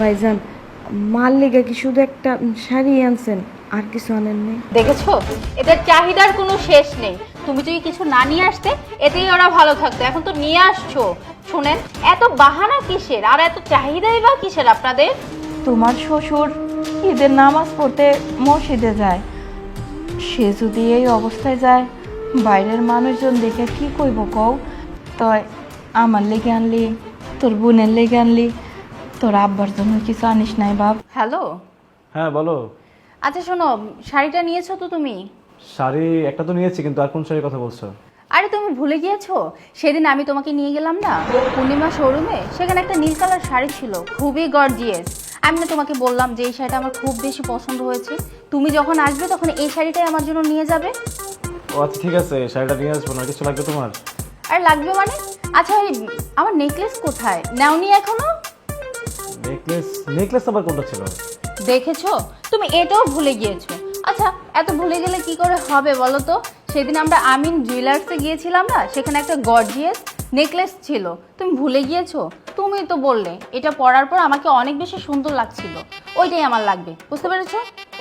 ভাইজান মার লেগে কি শুধু একটা শাড়ি আনছেন? আর কিছু আনেননি দেখেছ? এদের চাহিদার কোনো শেষ নেই। তুমি যদি কিছু না নিয়ে আসতে এতেই ওরা ভালো থাকতো। এখন তো নিয়ে আসছো। শুনেন এত বাহানা কিসের? আর এত চাহিদাই বা কিসের আপনাদের? তোমার শ্বশুর ঈদের নামাজ পড়তে মসজিদে যায়। সে যদি এই অবস্থায় যায় বাইরের মানুষজন দেখে কি কইব কও? তয় আমার লেগে আনলি তোর বোনের লেগে আনলি তোর আব্বার জন্য কিছু আনিস নাই বাপ। হ্যালো? হ্যাঁ বলো। আচ্ছা শোনো শাড়িটা নিয়েছো তো তুমি? শাড়ি একটা তো নিয়েছি কিন্তু আর কোন শাড়ির কথা বলছো? আরে তুমি ভুলে গিয়েছো? সেদিন আমি তোমাকে নিয়ে গেলাম না পূর্ণিমা শোরুমে সেখানে একটা নীল কালার শাড়ি ছিল খুবই গর্জিয়াস আমি না তোমাকে বললাম যে এই শাড়িটা আমার খুব বেশি পছন্দ হয়েছে। তুমি যখন আসবে তখন এই শাড়িটাই আমার জন্য নিয়ে যাবে। ও আচ্ছা ঠিক আছে শাড়িটা নিয়ে আসব না কিছু লাগবে তোমার? আর লাগবে মানে? আচ্ছা এই আমার নেকলেস কোথায়? নেওনি এখনও? নেকলেস নেকলেস আবার কোনটা ছিল? দেখেছ? তুমি এটাও ভুলে গিয়েছো। আচ্ছা এত ভুলে গেলে কি করে হবে বলো তো? সেদিন আমরা আমিন জুয়েলার্সে গিয়েছিলাম না সেখানে একটা গর্জিয়াস নেকলেস ছিল। তুমি ভুলে গিয়েছো? তুমি তো বললে এটা পরার পর আমাকে অনেক বেশি সুন্দর লাগছিল। ওইটাই আমার লাগবে বুঝতে পেরেছ?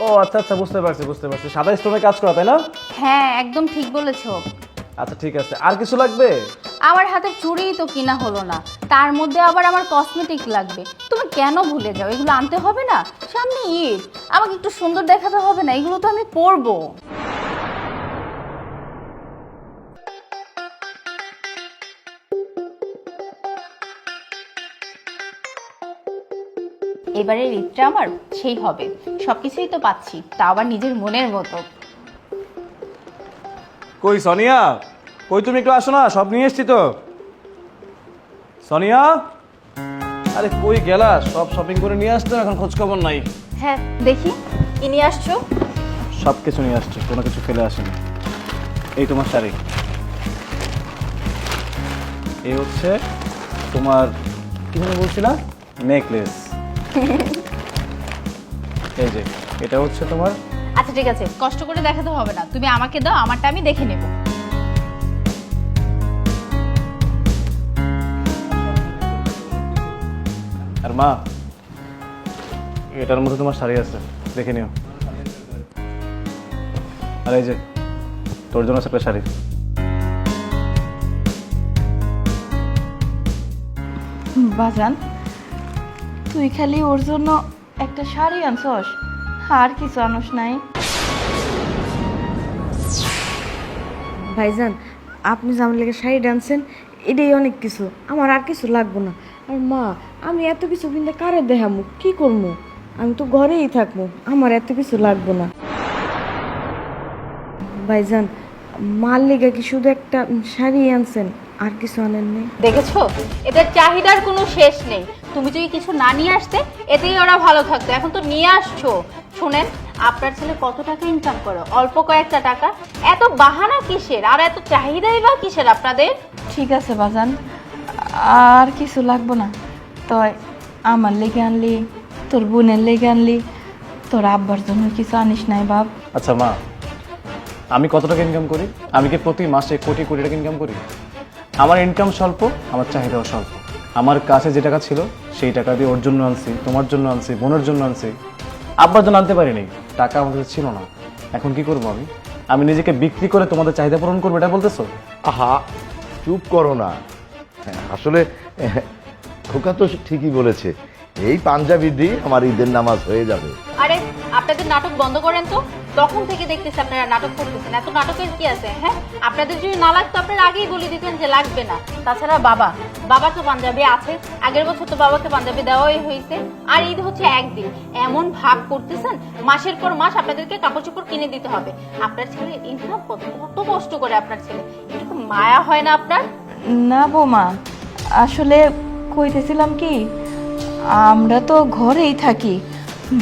ও আচ্ছা আচ্ছা বুঝতে পারছি বুঝতে পারছি। সাদা স্টোনে কাজ করা তাই না? হ্যাঁ একদম ঠিক বলেছ। আচ্ছা ঠিক আছে। আর কিছু লাগবে? আমার হাতে চুড়িই তো কিনা হলো না। তার মধ্যে আবার আমার কসমেটিক লাগবে। তুমি কেন ভুলে যাও? এগুলো আনতে হবে না? সামনে ঈদ। আমাকে একটু সুন্দর দেখাতে হবে না? এগুলো তো আমি পরবো। এবারের ঈদটা আমার সেই হবে। সবকিছুই তো পাচ্ছি। তা আবার নিজের মনের মতো। কই, সোনিয়া? কই তুমি একটু আসো না সব নিয়ে এসছি তো। সোনিয়া? আরে কই গেলা সব শপিং করে নিয়ে আসতো এখন খোঁজ খবর নাই। হ্যাঁ দেখি কি নিয়ে আসছো? সব কিছু নিয়ে আসছো কোনো কিছু ফেলে আসেনি। এই তোমার শাড়ি। এই হচ্ছে তোমার কি যেন বলছিলা? নেকলেস। এই যে এটা হচ্ছে তোমার আচ্ছা ঠিক আছে কষ্ট করে দেখাতে হবে না। তুমি আমাকে দাও আমারটা আমি দেখে নেব। মা এটার মধ্যে তোমার শাড়ি আছে দেখে নিও। আর এই যে তোর জন্য আছে একটা শাড়ি। বাজান তুই খালি ওর জন্য একটা শাড়ি আনছস আর কিছু আনস নাই। ভাইজান আপনি যে আমার লেগে শাড়ি আনছেন এটাই অনেক কিছু আমার আর কিছু লাগবো না। আর মা আমি এত কিছু কিনতে কারে দেখামু? কি করব আমি তো ঘরেই থাকব আমার এত কিছু লাগবো না। ভাইজান মার লেগে কি শুধু একটা শাড়ি আনছেন আর কিছু আনেননি দেখেছ? এদের চাহিদার কোনো শেষ নেই। তুমি যদি কিছু না নিয়ে আসতে এতেই ওরা ভালো থাকতো। এখন তো নিয়ে আসছো। শুনেন আপনার ছেলে কত টাকা ইনকাম করো? অল্প কয়েকটা টাকা। এত বাহানা কিসের? আর এত চাহিদাই বা কিসের আপনাদের? ঠিক আছে বাজান আর কিছু লাগবো না। তয় আমার লেগে আনলি তোর বোনের লেগে আনলি তোর আব্বার জন্য কিছু আনিস নাই বাপ। আচ্ছা মা আমি কত টাকা ইনকাম করি? আমি কি প্রতি মাসে কোটি কোটি টাকা ইনকাম করি? আমার ইনকাম স্বল্প আমার চাহিদাও স্বল্প। আমার কাছে যে টাকা ছিল সেই টাকা দিয়ে ওর জন্য আনছি তোমার জন্য আনছি বোনের জন্য আনছি। আব্বার জন্য আনতে পারিনি টাকা আমাদের ছিল না। এখন কি করব আমি? আমি নিজেকে বিক্রি করে তোমাদের চাহিদা পূরণ করব এটা বলতেছো? আহা চুপ করো না। আসলে খোকা তো ঠিকই বলেছে এই পাঞ্জাবি দিয়ে আমার ঈদের নামাজ হয়ে যাবে। আরে আপনাদের নাটক বন্ধ করেন তো? তখন থেকে দেখতেছি আপনারা নাটক করতেছেন। এত নাটকের কি আছে হ্যাঁ? আপনাদের যদি না লাগতো আপনারা আগেই বলে দিতেন যে লাগবে না। তাছাড়া বাবা বাবা তো পাঞ্জাবি আছে। আগের বছর তো বাবাকে পাঞ্জাবি দেওয়াই হয়েছে। আর ঈদ হচ্ছে একদিন। এমন ভাগ করতেছেন মাসের পর মাস আপনাদেরকে কাপড় চোপড় কিনে দিতে হবে। আপনার ছেলে ইনকাম কত কত কষ্ট করে আপনার ছেলে। একটু মায়া হয় না আপনার? না বৌমা আসলে কইতেছিলাম কি, আমরা তো ঘরেই থাকি,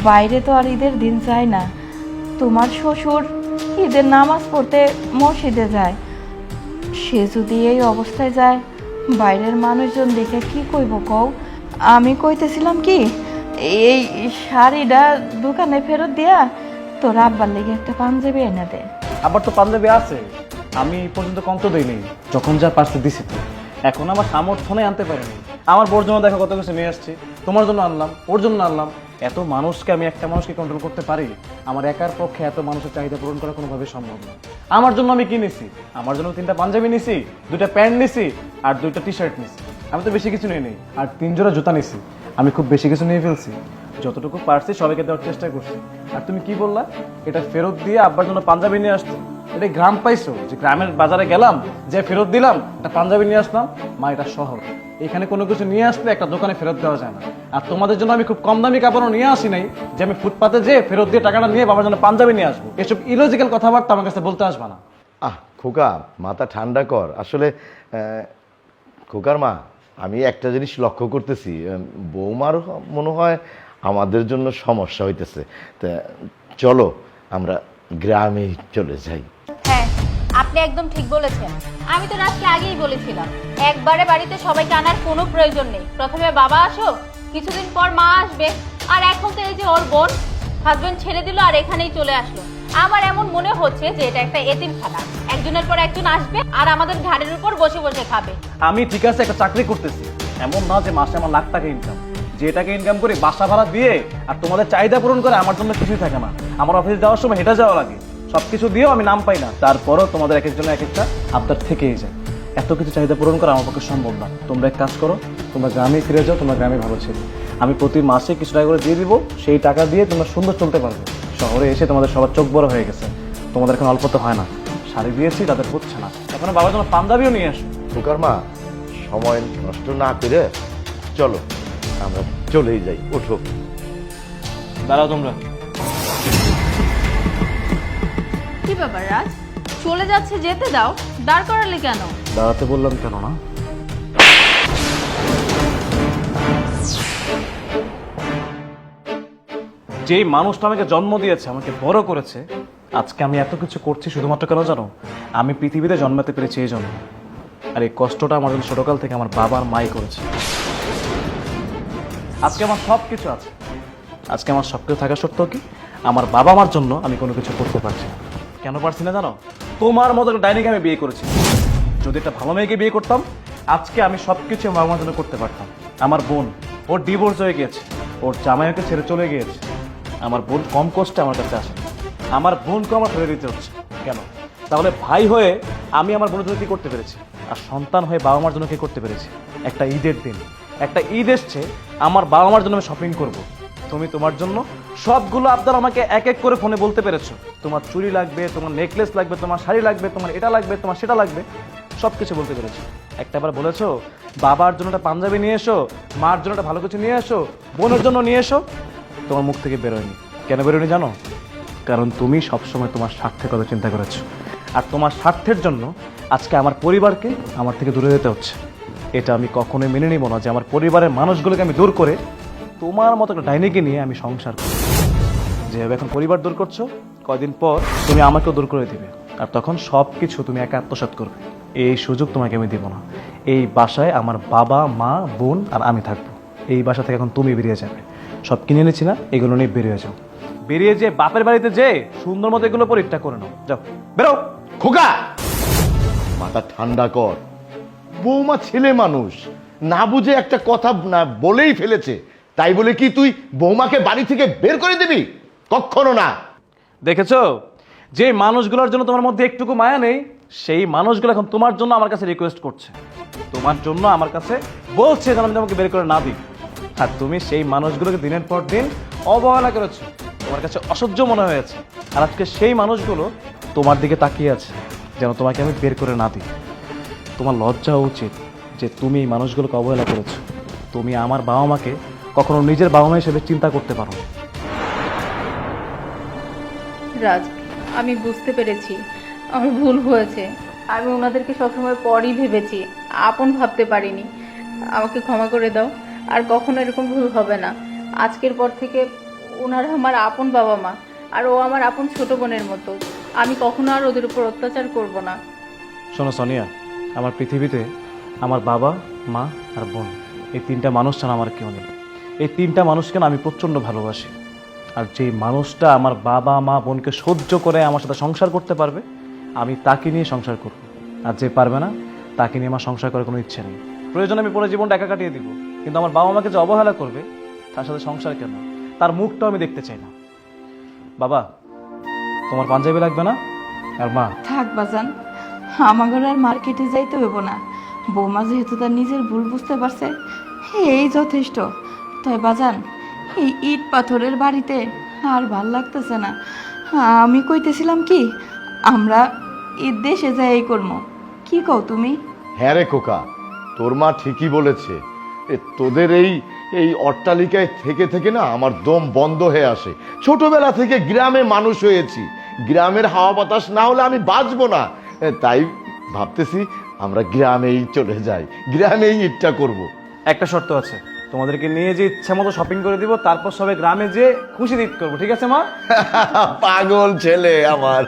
বাইরে তো আর ঈদের দিন যায় না। তোমার শ্বশুর ঈদের নামাজ পড়তে মসজিদে যায়। সে যদি এই অবস্থায় যায়, বাইরের মানুষজন দেখে কি কইব কও? আমি কইতেছিলাম কি, এই শাড়িটা দোকানে ফেরত দিয়া তোর আব্বার লেগে একটা পাঞ্জাবি এনে দে। আবার তো পাঞ্জাবি আছে, আমি পর্যন্ত কম তো দিইনি, যখন যা পারছে দিছি। তো এখন আমার সামর্থ্য নেই, আনতে পারিনি। আমার বোর জন্য দেখো কত কিছু নিয়ে আসছি। তোমার জন্য আনলাম, ওর জন্য আনলাম। এত মানুষকে আমি একটা মানুষকে কন্ট্রোল করতে পারি, আমার একার পক্ষে এত মানুষের চাহিদা পূরণ করা কোনোভাবে সম্ভব না। আমার জন্য আমি কি নিছি? আমার জন্য তিনটা পাঞ্জাবি নিছি, দুইটা প্যান্ট নিছি, আর দুইটা টি শার্ট নিছি। আমি তো বেশি কিছু নিয়ে নেই, আর তিন জোড়া জুতা নিছি। আমি খুব বেশি কিছু নিয়ে ফেলছি। যতটুকু পারছি সবাইকে দেওয়ার চেষ্টা করছি। আর তুমি কি বললা? এটা ফেরত দিয়ে আব্বার জন্য পাঞ্জাবি নিয়ে আসতো এটা গ্রাম পাইছো? যে গ্রামের বাজারে গেলাম, যে ফেরত দিলাম, একটা পাঞ্জাবি নিয়ে আসলাম, মা, এটা শহর। এখানে কোনো কিছু নিয়ে আসলে একটা দোকানে ফেরত দেওয়া যায় না। আর তোমাদের জন্য আমি খুব কম দামি কাপড়ও নিয়ে আসি নাই, যে আমি ফুটপাতে যে ফেরত দিয়ে টাকাটা নিয়ে বাবার জন্য পাঞ্জাবি নিয়ে আসব। এসব ইলজিক্যাল কথাবার্তা আমার কাছে বলতে আসবে না। আহ, খোকা, মাথা ঠান্ডা কর। আসলে খোকার মা, আমি একটা জিনিস লক্ষ্য করতেছি। বৌমার মনে হয় আমাদের জন্য সমস্যা হইতেছে। তা, চলো, আমরা গ্রামে চলে যাই। আপনি একদম ঠিক বলেছেন। আমি তো রাজকে আগেই বলেছিলাম, একবারে বাড়িতে সবাইকে আনার কোনো প্রয়োজন নেই। প্রথমে বাবা আসো, কিছুদিন পর মা আসবে, আর এখন তো এই যে ওর বোন হাজবেন্ড ছেড়ে দিল আর এখানেই চলে আসলো। আমার এমন মনে হচ্ছে যে এটা একটা এতিমখানা একজনের পর একজন আসবে আর আমাদের ঘাড়ের উপর বসে বসে খাবে। আমি ঠিক আছে একটা চাকরি করতেছি। এমন না যে মাসে আমার লাখ টাকা ইনকাম যেটাকে ইনকাম করে বাসা ভাড়া দিয়ে আর তোমাদের চাহিদা পূরণ করে আমার জন্য কিছুই থাকে না। আমার অফিসে যাওয়ার সময় হেঁটে যাওয়া লাগে। সবকিছু দিয়েও আমি নাম পাই না। তারপরও তোমাদের এক একজনের এক একটা আবদার থেকেই যায়। এত কিছু চাহিদা পূরণ করা আমার পক্ষে সম্ভব না। তোমরা এক কাজ করো তোমরা গ্রামে ফিরে যাও তোমরা গ্রামে ভালো ছিল। আমি প্রতি মাসে কিছু টাকা করে দিয়ে দিব সেই টাকা দিয়ে তোমরা সুন্দর চলতে পারবে। শহরে এসে তোমাদের সবার চোখ বড় হয়ে গেছে। তোমাদের এখন অল্প তো হয় না। শাড়ি দিয়েছি তাদের হচ্ছে না। এখন বাবার জন্য পাঞ্জাবিও নিয়ে আসো। খোকার মা সময় নষ্ট না করে চলো আমরা চলেই যাই। ওঠো। দাঁড়াও তোমরা। কি ব্যাপার, রাজ? চলে যাচ্ছে, যেতে দাও। দাঁড় করালে কেন? দাঁড়াতে বললাম কেন না? যেই মানুষটা আমাকে জন্ম দিয়েছে, আমাকে বড় করেছে, আজকে আমি এত কিছু করছি শুধুমাত্র কেন জানো? আমি পৃথিবীতে জন্মাতে পেরেছি এই জন্য। আর এই কষ্টটা আমার জন্য ছোটকাল থেকে আমার বাবার মাই করেছে। আজকে আমার সব কিছু আছে। আজকে আমার সব থাকা সত্ত্বেও কি? আমার বাবা মার জন্য আমি কোনো কিছু করতে পারছি না। কেন পারছি না জানো? তোমার মতো ডাইনিকে আমি বিয়ে করেছি। যদি একটা ভালো মেয়েকে বিয়ে করতাম, আজকে আমি সব কিছু আমার জন্য করতে পারতাম। আমার বোন ওর ডিভোর্স হয়ে গিয়েছে ওর জামাই জামাইকে ছেড়ে চলে গিয়েছে। আমার বোন কম কষ্টে আমার কাছে আসে। আমার বোনকে আমার ফেলে দিতে হচ্ছে। কেন? তাহলে ভাই হয়ে আমি আমার বোনের জন্য কি করতে পেরেছি? আর সন্তান হয়ে বাবা মার জন্য কী করতে পেরেছি? একটা ঈদের দিন। একটা ঈদ এসছে, আমার বাবা মার জন্য আমি শপিং করব। তুমি তোমার জন্য সবগুলো আবদার আমাকে এক এক করে ফোনে বলতে পেরেছ। তোমার চুরি লাগবে, তোমার নেকলেস লাগবে, তোমার শাড়ি লাগবে, তোমার এটা লাগবে, তোমার সেটা লাগবে সব কিছু বলতে পেরেছ। একটাবার বলেছ, বাবার জন্য একটা পাঞ্জাবি নিয়ে এসো, মার জন্য একটা ভালো কিছু নিয়ে এসো, বোনের জন্য নিয়ে এসো। তোমার মুখ থেকে বেরোয়নি। কেন বেরোয়নি জানো? কারণ তুমি সবসময় তোমার স্বার্থের কথা চিন্তা করেছ। আর তোমার স্বার্থের জন্য আজকে আমার পরিবারকে আমার থেকে দূরে যেতে হচ্ছে। এটা আমি কখনোই মেনে নিব না যে আমার পরিবারের মানুষগুলোকে আমি দূর করে তোমার মতো একটা ডাইনিকে নিয়ে আমি সংসার করি। যেভাবে এখন পরিবার দূর করছ, কয়দিন পর তুমি আমাকেও দূর করে দিবে। আর তখন সব কিছু তুমি একা আত্মসাৎ করবে। এই সুযোগ তোমাকে আমি দেবো না। এই বাসায় আমার বাবা, মা, বোন আর আমি থাকব। এই বাসা থেকে এখন তুমি বেরিয়ে যাবে। সব কিনে এনেছি না, এগুলো নিয়ে বেরিয়ে যাও। বেরিয়ে যে বাপের বাড়িতে যে সুন্দর মতো এগুলো পরিত্যাগ করে নাও। যাও। বেরো! খোকা! মাথা ঠান্ডা কর। বৌমা ছেলে মানুষ। না বুঝে একটা কথা না বলেই ফেলেছে। তাই বলে কি তুই বৌমাকে বাড়ি থেকে বের করে দিবি? কখনো না। দেখেছ? যে মানুষগুলোর জন্য তোমার মধ্যে একটুকু মায়া নেই, সেই মানুষগুলো এখন তোমার জন্য আমার কাছে রিকোয়েস্ট করছে। তোমার জন্য আমার কাছে বলছে যেন আমি তোমাকে বের করে না দিই। আর তুমি সেই মানুষগুলোকে দিনের পর দিন অবহেলা করেছ। তোমার কাছে অসহ্য মনে হয়েছে। আর আজকে সেই মানুষগুলো তোমার দিকে তাকিয়ে আছে, যেন তোমাকে আমি বের করে না দিই। তোমার লজ্জা উচিত যে তুমি এই মানুষগুলোকে অবহেলা করেছ। তুমি আমার বাবা মাকে কখনো নিজের বাবা মা হিসেবে চিন্তা করতে পারো। রাজ আমি বুঝতে পেরেছি। আমার ভুল হয়েছে। আমি ওনাদেরকে সবসময় পরই ভেবেছি। আপন ভাবতে পারিনি। আমাকে ক্ষমা করে দাও। আর কখনো এরকম ভুল হবে না। আজকের পর থেকে ওনারা আমার আপন বাবা মা আর ও আমার আপন ছোট বোনের মতো। আমি কখনো আর ওদের উপর অত্যাচার করব না। শোনো সোনিয়া আমার পৃথিবীতে আমার বাবা মা আর বোন এই তিনটা মানুষ ছাড়া আমার কেউ নেই। এই তিনটা মানুষকে আমি প্রচণ্ড ভালোবাসি। আর যেই মানুষটা আমার বাবা, মা, বোনকে সহ্য করে আমার সাথে সংসার করতে পারবে, আমি তাকে নিয়ে সংসার করব। আর যে পারবে না, তাকে নিয়ে আমার সংসার করার কোনো ইচ্ছে নেই। প্রয়োজনে আমি পুরো জীবনটা একা কাটিয়ে দিব। কিন্তু আমার বাবা মাকে যে অবহেলা করবে, তার সাথে সংসার কেন? তার মুখটাও আমি দেখতে চাই না। বাবা, তোমার পাঞ্জাবি লাগবে না? আর মা? থাক বাজান আমার আর মার্কেটে যাইতে হইব না। বৌমা যেহেতু তার নিজের ভুল বুঝতে পারছে, এই যথেষ্ট। তাই বাজান? এই ইট পাথরের বাড়িতে আর ভালো লাগতেছে না। আমি কইতেছিলাম কি আমরা এই দেশে যাই এই করব কি কও তুমি? হ্যাঁ রে খোকা তোর মা ঠিকই বলেছে। এ তোদের এই এই অট্টালিকায় থেকে থেকে না আমার দম বন্ধ হয়ে আসে। ছোটবেলা থেকে গ্রামে মানুষ হয়েছি। গ্রামের হাওয়া বাতাস না হলে আমি বাঁচবো না। তাই ভাবতেছি আমরা গ্রামেই চলে যাই গ্রামেই ইটটা করব। একটা শর্ত আছে। তোমাদেরকে নিয়ে যে ইচ্ছা মতো শপিং করে দিব, তারপর সবাই গ্রামে যে খুশি দিত করব, ঠিক আছে মা? পাগল ছেলে আমার।